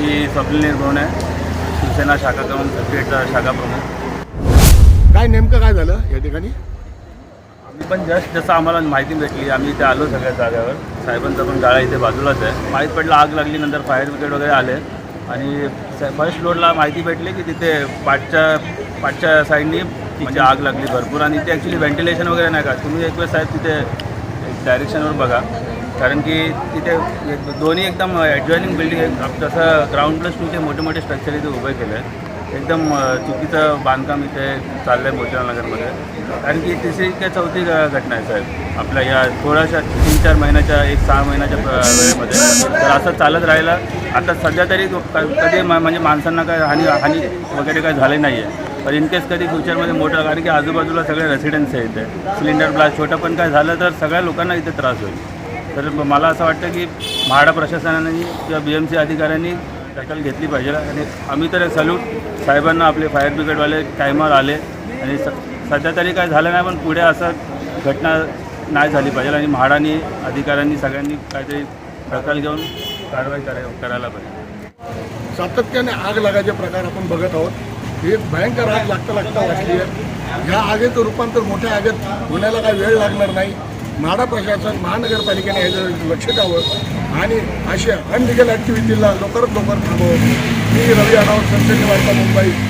मी स्वप्नील निर्भवणे शिवसेना शाखा क्रमांक पेठचा शाखा प्रमुख. काय नेमकं काय झालं या ठिकाणी? आम्ही पण जस्ट जसं आम्हाला माहिती भेटली आम्ही इथे आलो सगळ्या जागेवर. साहेबांचा पण गाळा इथे बाजूलाच आहे. माहीत पडलं आग लागली नंतर फायर ब्रिगेड वगैरे आले. आणि फर्स्ट फ्लोअरला माहिती भेटली की तिथे पाठच्या पाठच्या साईडनी म्हणजे आग लागली भरपूर. आणि इथे ॲक्च्युली व्हेंटिलेशन वगैरे नाही का? तुम्ही एक वेळ साहेब तिथे डायरेक्शनवर बघा. कारण की तिथे एक- दोन्ही एकदम ॲडजॉईनिंग बिल्डिंग आहे. जसं ग्राउंड प्लस टूचे मोठे मोठे स्ट्रक्चर इथे उभे केले. आहे एकदम चुकीचं बांधकाम इथे चाललं आहे मोतीलालनगरमध्ये. कारण की तिसरी काय चौथी घटना आहे साहेब. आपल्या या थोड्याशा तीन चार महिन्याच्या एक सहा महिन्याच्या वेळेमध्ये. तर असं चालत राहिलं. आता सध्या तरी क- कधी म- म्हणजे माणसांना काय हानी हानी वगैरे काय झाले नाही आहे पण इन केस कधी फ्युचरमध्ये मोठं कारण की आजूबाजूला सगळे रेसिडेन्स आहे इथे सिलेंडर ब्लास्ट छोटं पण काय झालं तर सगळ्या लोकांना इथे त्रास होईल. तर मला असं वाटतं की म्हाडा प्रशासनाने किंवा बी एम सी अधिकाऱ्यांनी दखल घेतली पाहिजे. आणि आम्ही तर सल्यूट साहेबांना आपले फायर ब्रिगेडवाले टायमावर आले. आणि स सध्या तरी काय झालं नाही पण पुढे असं घटना नाही झाली पाहिजे. आणि म्हाडानी अधिकाऱ्यांनी सगळ्यांनी काहीतरी दखल घेऊन कारवाई कराय करायला पाहिजे. सातत्याने आग लागायचे प्रकार आपण बघत आहोत. ही भयंकर आग लागता लागता वाचली आहे. ह्या आगेचं रूपांतर मोठ्या आगेत होण्याला काही वेळ लागणार नाही. म्हाडा प्रशासन महानगरपालिकेने याच्यावर लक्ष द्यावं आणि अशा अनलिगल ॲक्टिव्हिटीला लवकरात लवकर थांबवं मी रवी आढाव संसदीय वार्ता मुंबई